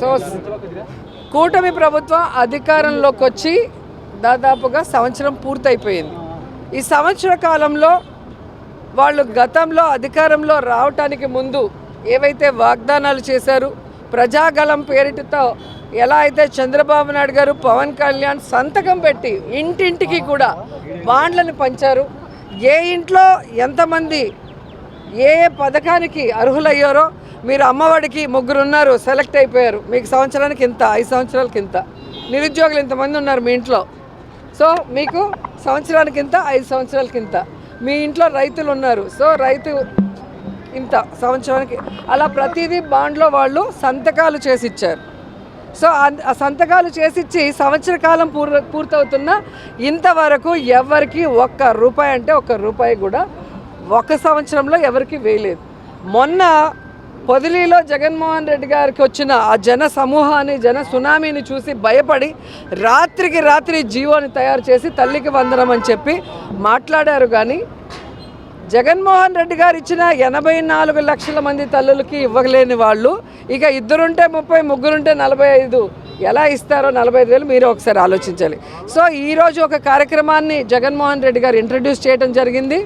So కూటమి ప్రభుత్వం అధికారంలోకి వచ్చి దాదాపుగా సంవత్సరం పూర్తయిపోయింది. ఈ సంవత్సర కాలంలో వాళ్ళు గతంలో అధికారంలో రావటానికి ముందు ఏవైతే వాగ్దానాలు చేశారు ప్రజాగలం పేరిటతో ఎలా అయితే చంద్రబాబు నాయుడు గారు పవన్ కళ్యాణ్ సంతకం పెట్టి ఇంటింటికి కూడా బాండ్లను పంచారు ఏ ఇంట్లో ఎంతమంది ఏ ఏ పథకానికి అర్హులయ్యారో మీరు అమ్మఒడికి ముగ్గురు ఉన్నారు సెలెక్ట్ అయిపోయారు. మీకు సంవత్సరానికి ఇంత ఐదు సంవత్సరాలకి ఇంత. నిరుద్యోగులు ఇంతమంది ఉన్నారు మీ ఇంట్లో. సో మీకు సంవత్సరానికి ఇంత ఐదు సంవత్సరాలకి ఇంత. మీ ఇంట్లో రైతులు ఉన్నారు. సో రైతు ఇంత సంవత్సరానికి. అలా ప్రతిదీ బాండ్లో వాళ్ళు సంతకాలు చేసి ఇచ్చారు సో ఆ- ఆ సంతకాలు చేసిచ్చి సంవత్సర కాలం పూర్ పూర్తవుతున్న ఇంతవరకు ఎవరికి ఒక్క రూపాయి అంటే ఒక్క రూపాయి కూడా ఒక సంవత్సరంలో ఎవరికి వేయలేదు. మొన్న పొదిలీలో జగన్మోహన్ రెడ్డి గారికి వచ్చిన ఆ జన సమూహాన్ని జన సునామీని చూసి భయపడి రాత్రికి రాత్రి జీవోని తయారు చేసి తల్లికి వందనం అని చెప్పి మాట్లాడారు కానీ జగన్మోహన్ రెడ్డి గారు ఇచ్చిన ఎనభై నాలుగు లక్షల మంది తల్లులకి ఇవ్వలేని వాళ్ళు ఇక ఇద్దరుంటే ముప్పై ముగ్గురుంటే నలభై ఐదు. ఎలా ఇస్తారో నలభై ఐదు వేలు మీరు ఒకసారి ఆలోచించాలి. సో ఈరోజు ఒక కార్యక్రమాన్ని జగన్మోహన్ రెడ్డి గారు ఇంట్రడ్యూస్ చేయడం జరిగింది.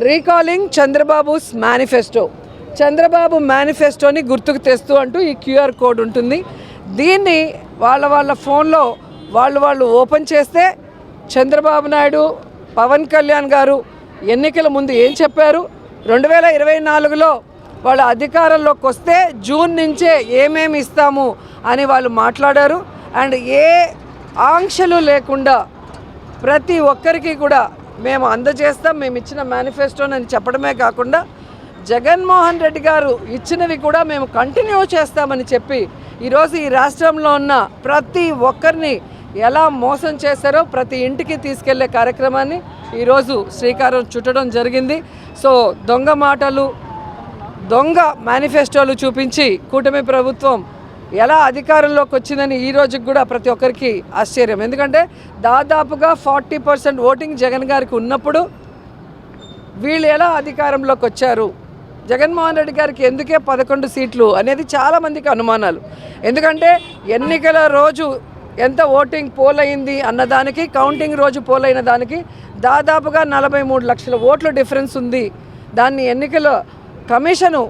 Recalling Chandrababu's manifesto. చంద్రబాబు మేనిఫెస్టోని గుర్తుకు తెస్తూ అంటూ ఈ క్యూఆర్ కోడ్ ఉంటుంది. దీన్ని వాళ్ళ వాళ్ళ ఫోన్లో వాళ్ళు వాళ్ళు ఓపెన్ చేస్తే చంద్రబాబు నాయుడు పవన్ కళ్యాణ్ గారు ఎన్నికల ముందు ఏం చెప్పారు? రెండు వేల ఇరవై నాలుగులో వాళ్ళ అధికారంలోకి వస్తే జూన్ నుంచే ఏమేమి ఇస్తాము అని వాళ్ళు మాట్లాడారు. అండ్ ఏ ఆంక్షలు లేకుండా ప్రతి ఒక్కరికి కూడా మేము అందజేస్తాం మేము ఇచ్చిన మేనిఫెస్టోని అని చెప్పడమే కాకుండా జగన్మోహన్ రెడ్డి గారు ఇచ్చినవి కూడా మేము కంటిన్యూ చేస్తామని చెప్పి ఈరోజు ఈ రాష్ట్రంలో ఉన్న ప్రతి ఒక్కరిని ఎలా మోసం చేశారో ప్రతి ఇంటికి తీసుకెళ్ళే కార్యక్రమాన్ని ఈరోజు శ్రీకారం చుట్టడం జరిగింది. సో దొంగ మాటలు దొంగ మేనిఫెస్టోలు చూపించి కూటమి ప్రభుత్వం ఎలా అధికారంలోకి వచ్చిందని ఈ రోజుకి కూడా ప్రతి ఒక్కరికి ఆశ్చర్యం. ఎందుకంటే దాదాపుగా ఫార్టీ పర్సెంట్ ఓటింగ్ జగన్ గారికి ఉన్నప్పుడు వీళ్ళు ఎలా అధికారంలోకి వచ్చారు? జగన్మోహన్ రెడ్డి గారికి ఎందుకే పదకొండు సీట్లు అనేది చాలామందికి అనుమానాలు. ఎందుకంటే ఎన్నికల రోజు ఎంత ఓటింగ్ పోల్ అయింది అన్నదానికి కౌంటింగ్ రోజు పోలైన దానికి దాదాపుగా నలభై మూడు లక్షల ఓట్ల డిఫరెన్స్ ఉంది. దాన్ని ఎన్నికల కమిషను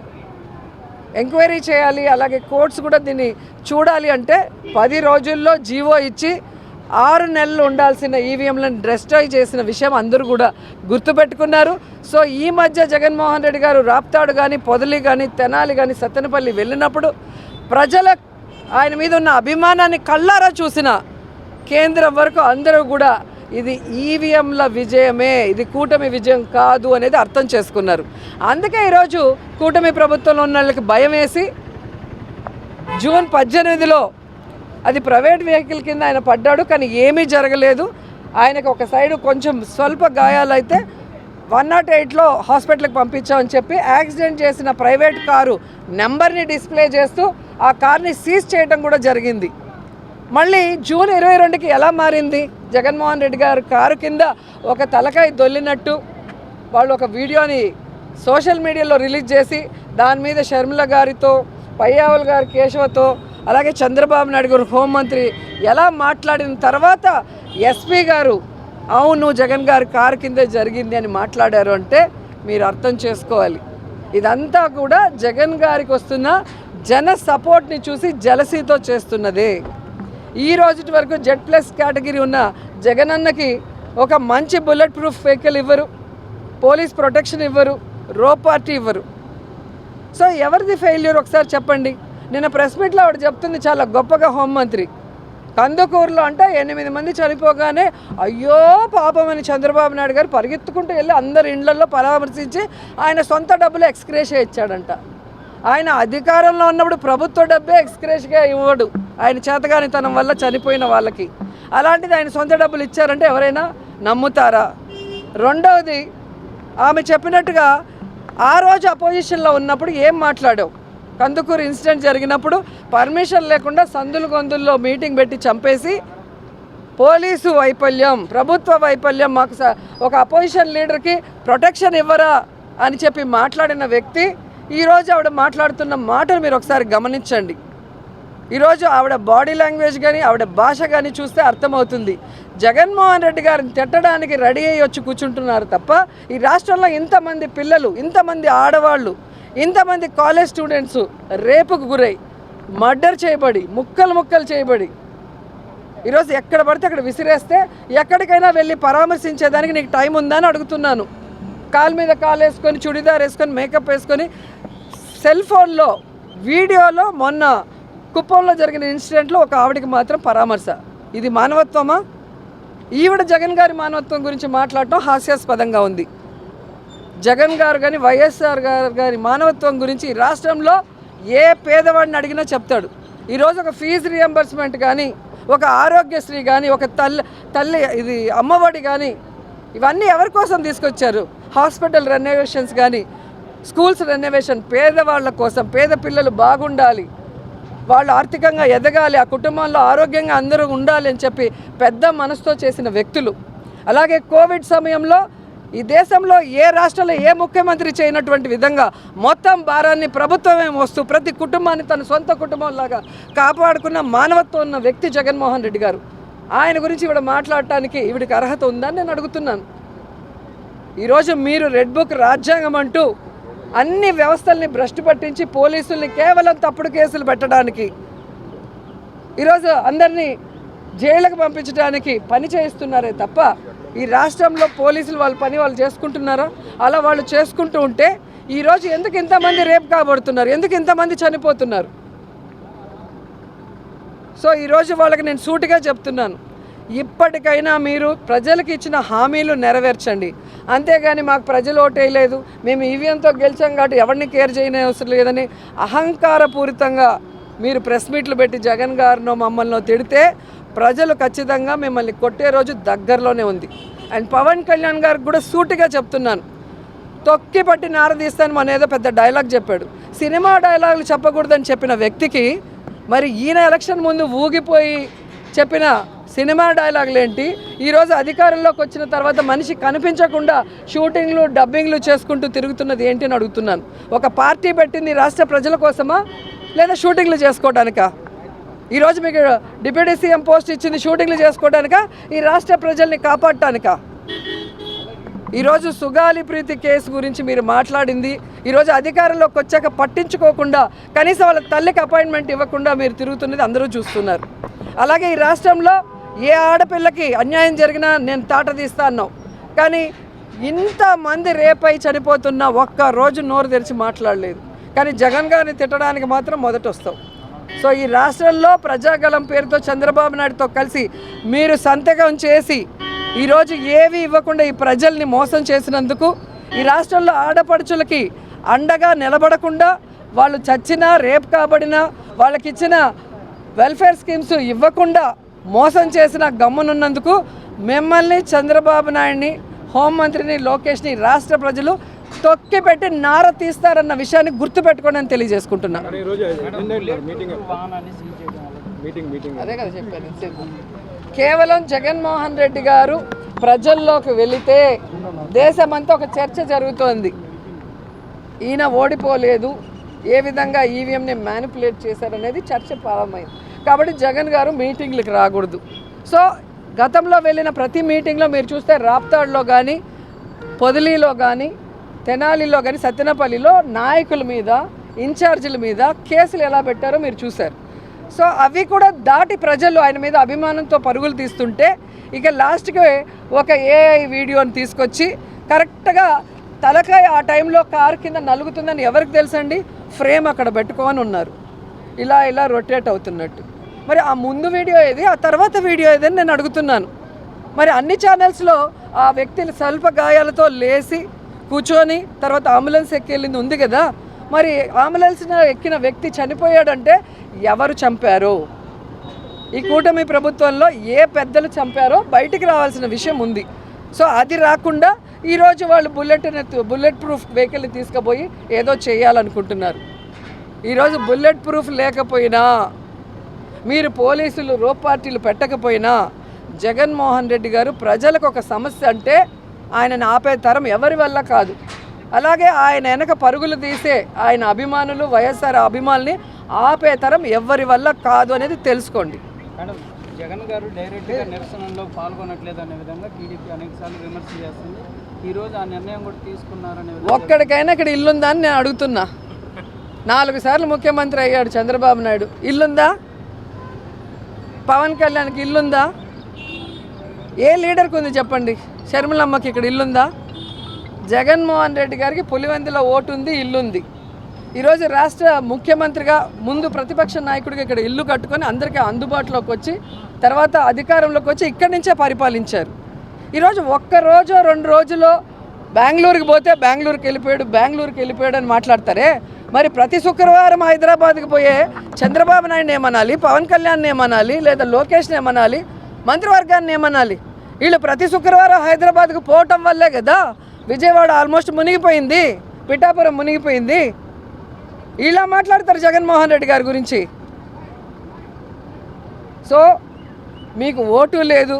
ఎంక్వైరీ చేయాలి అలాగే కోర్ట్స్ కూడా దీన్ని చూడాలి అంటే పది రోజుల్లో జీవో ఇచ్చి ఆరు నెలలు ఉండాల్సిన ఈవీఎంలను డ్రెస్ట్రాయ్ చేసిన విషయం అందరూ కూడా గుర్తుపెట్టుకున్నారు. సో ఈ మధ్య జగన్మోహన్ రెడ్డి గారు రాప్తాడు కానీ పొదలి కానీ తెనాలి కానీ సత్తెనపల్లి వెళ్ళినప్పుడు ప్రజల ఆయన మీద ఉన్న అభిమానాన్ని కళ్ళారా చూసిన కేంద్రం వరకు అందరూ కూడా ఇది ఈవీఎంల విజయమే ఇది కూటమి విజయం కాదు అనేది అర్థం చేసుకున్నారు. అందుకే ఈరోజు కూటమి ప్రభుత్వంలో ఉన్న వాళ్ళకి భయం వేసి జూన్ పద్దెనిమిదిలో అది ప్రైవేట్ వెహికల్ కింద ఆయన పడ్డాడు కానీ ఏమీ జరగలేదు. ఆయనకు ఒక సైడు కొంచెం స్వల్ప గాయాలైతే వన్ నాట్ ఎయిట్లో హాస్పిటల్కి పంపించామని చెప్పి యాక్సిడెంట్ చేసిన ప్రైవేట్ కారు నెంబర్ని డిస్ప్లే చేస్తూ ఆ కార్ని సీజ్ చేయడం కూడా జరిగింది. మళ్ళీ జూన్ ఇరవై రెండుకి ఎలా మారింది? జగన్మోహన్ రెడ్డి గారు కారు కింద ఒక తలకాయ దొల్లినట్టు వాళ్ళు ఒక వీడియోని సోషల్ మీడియాలో రిలీజ్ చేసి దాని మీద షర్మిల గారితో పయ్యావుల్ గారి కేశవతో అలాగే చంద్రబాబు నాయుడు గారు హోంమంత్రి ఎలా మాట్లాడిన తర్వాత ఎస్పీ గారు అవును జగన్ గారి కారు కిందే జరిగింది అని మాట్లాడారు అంటే మీరు అర్థం చేసుకోవాలి. ఇదంతా కూడా జగన్ గారికి వస్తున్న జన సపోర్ట్ని చూసి జలసీతో చేస్తున్నదే. ఈ రోజుటి వరకు జెడ్ ప్లస్ కేటగిరీ ఉన్న జగనన్నకి ఒక మంచి బుల్లెట్ ప్రూఫ్ వెహికల్ ఇవ్వరు. పోలీస్ ప్రొటెక్షన్ ఇవ్వరు. రో పార్టీ ఇవ్వరు. సో ఎవరిది ఫెయిల్యూర్ ఒకసారి చెప్పండి. నిన్న ప్రెస్ మీట్లో ఆవిడ చెప్తుంది చాలా గొప్పగా హోంమంత్రి కందుకూరులో అంటే ఎనిమిది మంది చనిపోగానే అయ్యో పాపమని చంద్రబాబు నాయుడు గారు పరిగెత్తుకుంటూ వెళ్ళి అందరి ఇండ్లలో పరామర్శించి ఆయన సొంత డబ్బులు ఎక్స్క్రేషియా ఇచ్చాడంట. ఆయన అధికారంలో ఉన్నప్పుడు ప్రభుత్వ డబ్బే ఎక్స్క్రేష్గా ఇవ్వడు. ఆయన చేతగానితనం వల్ల చనిపోయిన వాళ్ళకి. అలాంటిది ఆయన సొంత డబ్బులు ఇచ్చారంటే ఎవరైనా నమ్ముతారా? రెండవది ఆమె చెప్పినట్టుగా ఆ రోజు అపోజిషన్లో ఉన్నప్పుడు ఏం మాట్లాడావు? కందుకూరు ఇన్సిడెంట్ జరిగినప్పుడు పర్మిషన్ లేకుండా సందులు గొందుల్లో మీటింగ్ పెట్టి చంపేసి పోలీసు వైఫల్యం ప్రభుత్వ వైఫల్యం మాకు స- ఒక అపోజిషన్ లీడర్కి ప్రొటెక్షన్ ఇవ్వరా అని చెప్పి మాట్లాడిన వ్యక్తి ఈరోజు ఆవిడ మాట్లాడుతున్న మాటలు మీరు ఒకసారి గమనించండి. ఈరోజు ఆవిడ బాడీ లాంగ్వేజ్ కానీ ఆవిడ భాష కానీ చూస్తే అర్థమవుతుంది. జగన్మోహన్ రెడ్డి గారిని తిట్టడానికి రెడీ అయ్యి వచ్చి కూర్చుంటున్నారు తప్ప ఈ రాష్ట్రంలో ఇంతమంది పిల్లలు ఇంతమంది ఆడవాళ్ళు ఇంతమంది కాలేజ్ స్టూడెంట్స్ రేపుకు గురై మర్డర్ చేయబడి ముక్కలు ముక్కలు చేయబడి ఈరోజు ఎక్కడ పడితే అక్కడ విసిరేస్తే ఎక్కడికైనా వెళ్ళి పరామర్శించేదానికి నీకు టైం ఉందా అని అడుగుతున్నాను. కాలు మీద కాలు వేసుకొని చుడిదార్ వేసుకొని మేకప్ వేసుకొని సెల్ ఫోన్లో వీడియోలో మొన్న కుప్పంలో జరిగిన ఇన్సిడెంట్లో ఒక ఆవిడకి మాత్రం పరామర్శ. ఇది మానవత్వమా? ఈవిడ జగన్ గారి మానవత్వం గురించి మాట్లాడటం హాస్యాస్పదంగా ఉంది. జగన్ గారు కానీ వైఎస్ఆర్ గారు గారి మానవత్వం గురించి రాష్ట్రంలో ఏ పేదవాడిని అడిగినా చెప్తాడు. ఈరోజు ఒక ఫీజు రియంబర్స్మెంట్ కానీ ఒక ఆరోగ్యశ్రీ కానీ ఒక తల్లి తల్లి ఇది అమ్మఒడి కానీ ఇవన్నీ ఎవరి కోసం తీసుకొచ్చారు? హాస్పిటల్ రెనోవేషన్స్ కానీ స్కూల్స్ రెనోవేషన్ పేదవాళ్ళ కోసం పేద పిల్లలు బాగుండాలి. వాళ్ళు ఆర్థికంగా ఎదగాలి ఆ కుటుంబంలో ఆరోగ్యంగా అందరూ ఉండాలి అని చెప్పి పెద్ద మనసుతో చేసిన వ్యక్తులు. అలాగే కోవిడ్ సమయంలో ఈ దేశంలో ఏ రాష్ట్రంలో ఏ ముఖ్యమంత్రి చేయనటువంటి విధంగా మొత్తం భారాన్ని ప్రభుత్వమే మోస్తూ ప్రతి కుటుంబాన్ని తన సొంత కుటుంబంలాగా కాపాడుకున్న మానవత్వం ఉన్న వ్యక్తి జగన్మోహన్ రెడ్డి గారు. ఆయన గురించి ఇవిడ మాట్లాడటానికి ఈవిడికి అర్హత ఉందని నేను అడుగుతున్నాను. ఈరోజు మీరు రెడ్ బుక్ రాజ్యాంగం అంటూ అన్ని వ్యవస్థల్ని భ్రష్టు పట్టించి పోలీసుల్ని కేవలం తప్పుడు కేసులు పెట్టడానికి. ఈరోజు అందరినీ జైళ్ళకు పంపించడానికి పని చేయిస్తున్నారే తప్ప ఈ రాష్ట్రంలో పోలీసులు వాళ్ళ పని వాళ్ళు చేసుకుంటున్నారా? అలా వాళ్ళు చేసుకుంటూ ఉంటే ఈరోజు ఎందుకు ఇంతమంది రేపు కాబడుతున్నారు? ఎందుకు ఇంతమంది చనిపోతున్నారు? సో ఈరోజు వాళ్ళకి నేను సూటిగా చెప్తున్నాను. ఇప్పటికైనా మీరు ప్రజలకు ఇచ్చిన హామీలు నెరవేర్చండి. అంతేగాని మాకు ప్రజలు ఓటేయలేదు మేము ఈవీఎంతో గెలిచాం కాబట్టి ఎవరిని కేర్ చేయని అవసరం లేదని అహంకారపూరితంగా మీరు ప్రెస్ మీట్లు పెట్టి జగన్ గారినో మమ్మల్ని తిడితే ప్రజలు ఖచ్చితంగా మిమ్మల్ని కొట్టే రోజు దగ్గరలోనే ఉంది. అండ్ పవన్ కళ్యాణ్ గారికి కూడా సూటిగా చెప్తున్నాను. తొక్కి పట్టి నారదీస్తాను మన ఏదో పెద్ద డైలాగ్ చెప్పాడు. సినిమా డైలాగులు చెప్పకూడదని చెప్పిన వ్యక్తికి మరి ఈయన ఎలక్షన్ ముందు ఊగిపోయి చెప్పిన సినిమా డైలాగులు ఏంటి? ఈరోజు అధికారంలోకి వచ్చిన తర్వాత మనిషి కనిపించకుండా షూటింగ్లు డబ్బింగ్లు చేసుకుంటూ తిరుగుతున్నది ఏంటి అని అడుగుతున్నాను. ఒక పార్టీ పెట్టింది రాష్ట్ర ప్రజల కోసమా? లేదా షూటింగ్లు చేసుకోవడానికా? ఈరోజు మీకు డిప్యూటీ సీఎం పోస్ట్ ఇచ్చింది షూటింగ్లు చేసుకోవడానిక? ఈ రాష్ట్ర ప్రజల్ని కాపాడటానిక? ఈరోజు సుగాలి ప్రీతి కేసు గురించి మీరు మాట్లాడింది. ఈరోజు అధికారంలోకి వచ్చాక పట్టించుకోకుండా కనీసం వాళ్ళ తల్లికి అపాయింట్మెంట్ ఇవ్వకుండా మీరు తిరుగుతున్నది అందరూ చూస్తున్నారు. అలాగే ఈ రాష్ట్రంలో ఏ ఆడపిల్లకి అన్యాయం జరిగినా నేను తాట తీస్తా అన్నావు. కానీ ఇంతమంది రేపై చనిపోతున్న ఒక్క రోజు నోరు తెరిచి మాట్లాడలేదు. కానీ జగన్ గారిని తిట్టడానికి మాత్రం మొదట వస్తావు సో ఈ రాష్ట్రంలో ప్రజాగలం పేరుతో చంద్రబాబు నాయుడుతో కలిసి మీరు సంతకం చేసి ఈరోజు ఏవి ఇవ్వకుండా ఈ ప్రజల్ని మోసం చేసినందుకు ఈ రాష్ట్రంలో ఆడపడుచులకి అండగా నిలబడకుండా వాళ్ళు చచ్చినా రేప్ కాబడినా వాళ్ళకిచ్చిన వెల్ఫేర్ స్కీమ్స్ ఇవ్వకుండా మోసం చేసిన గమ్మునున్నందుకు మిమ్మల్ని చంద్రబాబు నాయుడిని హోంమంత్రిని లోకేష్ని రాష్ట్ర ప్రజలు తొక్కి పెట్టి నార తీస్తారన్న విషయాన్ని గుర్తుపెట్టుకోండి అని తెలియజేసుకుంటున్నాను మీటింగ్ అదే కదా చెప్పాను. కేవలం జగన్మోహన్ రెడ్డి గారు ప్రజల్లోకి వెళితే దేశమంతా ఒక చర్చ జరుగుతోంది. ఈయన ఓడిపోలేదు ఏ విధంగా ఈవీఎంని మ్యానిపులేట్ చేశారనేది చర్చ ప్రారంభమైంది. కాబట్టి జగన్ గారు మీటింగ్లకు రాకూడదు. సో గతంలో వెళ్ళిన ప్రతి మీటింగ్లో మీరు చూస్తే రాప్తాడ్లో కానీ పొదిలీలో కానీ తెనాలిలో కానీ సత్యనపల్లిలో నాయకుల మీద ఇన్ఛార్జీల మీద కేసులు ఎలా పెట్టారో మీరు చూశారు. సో అవి కూడా దాటి ప్రజలు ఆయన మీద అభిమానంతో పరుగులు తీస్తుంటే ఇక లాస్ట్కి ఒక ఏఐ వీడియోని తీసుకొచ్చి కరెక్ట్గా తలకాయ ఆ టైంలో కారు కింద నలుగుతుందని ఎవరికి తెలుసండి? ఫ్రేమ్ అక్కడ పెట్టుకొని ఉన్నారు. ఇలా ఇలా రొటేట్ అవుతున్నట్టు. మరి ఆ ముందు వీడియో ఏది ఆ తర్వాత వీడియో ఏదని నేను అడుగుతున్నాను. మరి అన్ని ఛానల్స్లో ఆ వ్యక్తిని స్వల్ప గాయాలతో లేచి కూర్చొని తర్వాత అంబులెన్స్ ఎక్కేళ్ళింది ఉంది కదా మరి అంబులెన్స్ ఎక్కిన వ్యక్తి చనిపోయాడంటే ఎవరు చంపారు? ఈ కూటమి ప్రభుత్వంలో ఏ పెద్దలు చంపారో బయటికి రావాల్సిన విషయం ఉంది. సో అది రాకుండా ఈరోజు వాళ్ళు బుల్లెట్ బుల్లెట్ ప్రూఫ్ వెహికల్ని తీసుకుపోయి ఏదో చేయాలనుకుంటున్నారు. ఈరోజు బుల్లెట్ ప్రూఫ్ లేకపోయినా మీరు పోలీసులు రో పార్టీలు పెట్టకపోయినా జగన్మోహన్ రెడ్డి గారు ప్రజలకు ఒక సమస్య అంటే ఆయనను ఆపే తరం ఎవరి వల్ల కాదు. అలాగే ఆయన వెనక పరుగులు తీసే ఆయన అభిమానులు వైఎస్ఆర్ అభిమానుల్ని ఆపే తరం ఎవరి వల్ల కాదు అనేది తెలుసుకోండి. జగన్ గారు డైరెక్ట్గా నిరసనలో పాల్గొనట్లేదు అనే విధంగా టీడీపీ అనేక సార్లు విమర్శ చేస్తుంది. ఈ రోజు ఆ నిర్ణయం కూడా తీసుకున్నారనే ఒక్కడికైనా ఇక్కడ ఇల్లుందా అని నేను అడుగుతున్నా. నాలుగు సార్లు ముఖ్యమంత్రి అయ్యాడు చంద్రబాబు నాయుడు. ఇల్లుందా? పవన్ కళ్యాణ్కి ఇల్లుందా? ఏ లీడర్కి ఉంది చెప్పండి? షర్మిలమ్మకి ఇక్కడ ఇల్లుందా? జగన్మోహన్ రెడ్డి గారికి పులివెందులో ఓటు ఉంది ఇల్లుంది. ఈరోజు రాష్ట్ర ముఖ్యమంత్రిగా ముందు ప్రతిపక్ష నాయకుడిగా ఇక్కడ ఇల్లు కట్టుకొని అందరికీ అందుబాటులోకి వచ్చి తర్వాత అధికారంలోకి వచ్చి ఇక్కడి నుంచే పరిపాలించారు. ఈరోజు ఒక్కరోజు రెండు రోజులో బెంగళూరుకి పోతే బెంగళూరుకి వెళ్ళిపోయాడు బెంగళూరుకి వెళ్ళిపోయాడు అని మాట్లాడతారే? మరి ప్రతి శుక్రవారం హైదరాబాద్కి పోయే చంద్రబాబు నాయుడు ఏమనాలి? పవన్ కళ్యాణ్ ఏమనాలి? లేదా లోకేష్ని ఏమనాలి? మంత్రివర్గాన్ని ఏమనాలి? వీళ్ళు ప్రతి శుక్రవారం హైదరాబాద్కు పోవటం వల్లే కదా విజయవాడ ఆల్మోస్ట్ మునిగిపోయింది. పిఠాపురం మునిగిపోయింది. ఇలా మాట్లాడతారు జగన్మోహన్ రెడ్డి గారి గురించి. సో మీకు ఓటు లేదు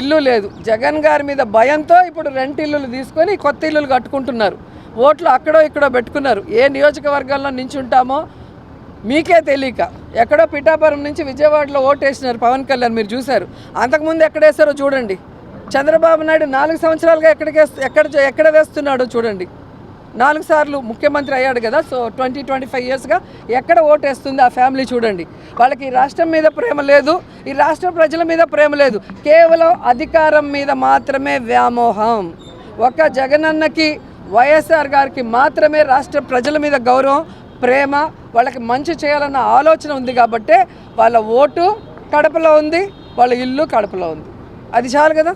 ఇల్లు లేదు. జగన్ గారి మీద భయంతో ఇప్పుడు రెంట్ ఇల్లులు తీసుకొని కొత్త ఇల్లులు కట్టుకుంటున్నారు. ఓట్లు అక్కడో ఇక్కడో పెట్టుకున్నారు. ఏ నియోజకవర్గాల్లో నించుంటామో మీకే తెలియక. ఎక్కడో పిఠాపురం నుంచి విజయవాడలో ఓటు వేసినారు పవన్ కళ్యాణ్ మీరు చూశారు. అంతకుముందు ఎక్కడ వేస్తారో చూడండి. చంద్రబాబు నాయుడు నాలుగు సంవత్సరాలుగా ఎక్కడికి ఎక్కడ ఎక్కడ వేస్తున్నాడో చూడండి. నాలుగు సార్లు ముఖ్యమంత్రి అయ్యాడు కదా సో ట్వంటీ ట్వంటీ ఫైవ్ ఇయర్స్గా ఎక్కడ ఓటు వేస్తుంది ఆ ఫ్యామిలీ చూడండి. వాళ్ళకి ఈ రాష్ట్రం మీద ప్రేమ లేదు ఈ రాష్ట్ర ప్రజల మీద ప్రేమ లేదు. కేవలం అధికారం మీద మాత్రమే వ్యామోహం. ఒక జగనన్నకి వైఎస్ఆర్ గారికి మాత్రమే రాష్ట్ర ప్రజల మీద గౌరవం ప్రేమ వాళ్ళకి మంచి చేయాలన్న ఆలోచన ఉంది కాబట్టే వాళ్ళ ఓటు కడపలో ఉంది వాళ్ళ ఇల్లు కడపలో ఉంది. అది చాలు కదా?